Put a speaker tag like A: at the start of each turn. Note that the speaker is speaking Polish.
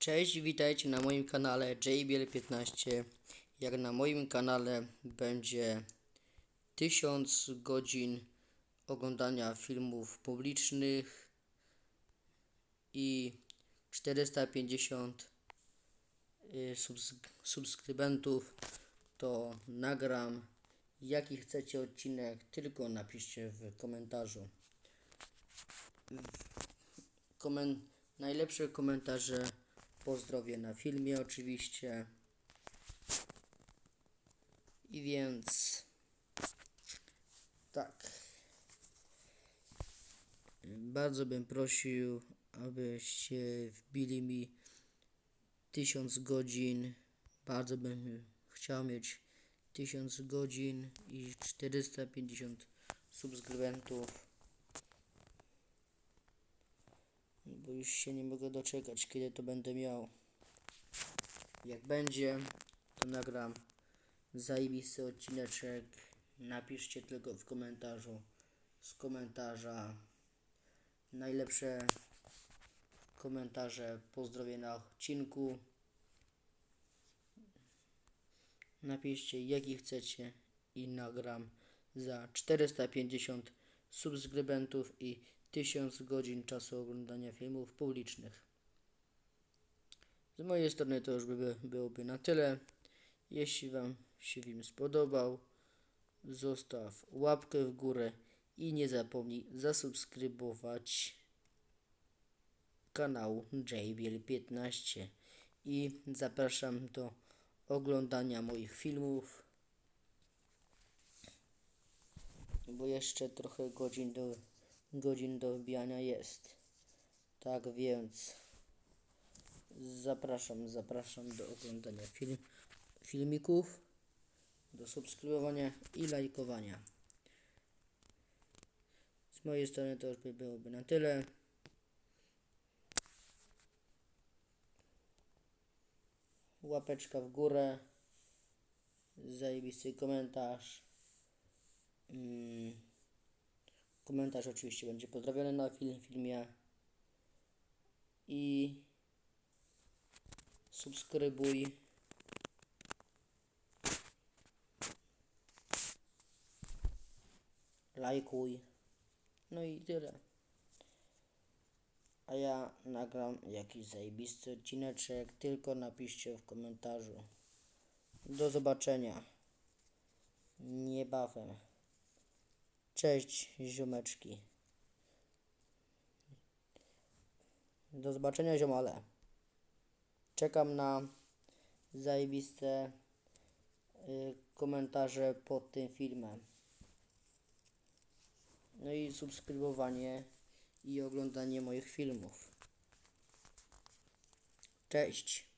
A: Cześć, witajcie na moim kanale JBL15. Jak na moim kanale będzie 1000 godzin oglądania filmów publicznych i 450 y, subs subskrybentów, to nagram jaki chcecie odcinek, tylko napiszcie w komentarzu. Komen najlepsze komentarze pozdrowię na filmie oczywiście. I więc tak. Bardzo bym prosił, abyście wbili mi 1000 godzin. Bardzo bym chciał mieć 1000 godzin i 450 subskrybentów. Bo już się nie mogę doczekać, kiedy to będę miał. Jak będzie, to nagram zajebisty odcineczek. Napiszcie tylko w komentarzu, z komentarza najlepsze komentarze, pozdrowie na odcinku. Napiszcie jaki chcecie i nagram za 450 subskrybentów i 1000 godzin czasu oglądania filmów publicznych. Z mojej strony to już by, byłoby na tyle. Jeśli Wam się film spodobał, zostaw łapkę w górę i nie zapomnij zasubskrybować kanału JBL15 i zapraszam do oglądania moich filmów bo jeszcze trochę godzin do godzin do wbijania jest. Tak więc zapraszam, zapraszam do oglądania film, filmików, do subskrybowania i lajkowania. Z mojej strony to już by byłoby na tyle. Łapeczka w górę, zajebisty komentarz. Mm. Komentarz oczywiście będzie pozdrawiony na film, filmie. I subskrybuj. Lajkuj. No i tyle. A ja nagram jakiś zajebisty odcineczek. Tylko napiszcie w komentarzu. Do zobaczenia. Niebawem. Cześć ziomeczki. Do zobaczenia ziomale. Czekam na zajebiste y, komentarze pod tym filmem. No i subskrybowanie i oglądanie moich filmów. Cześć.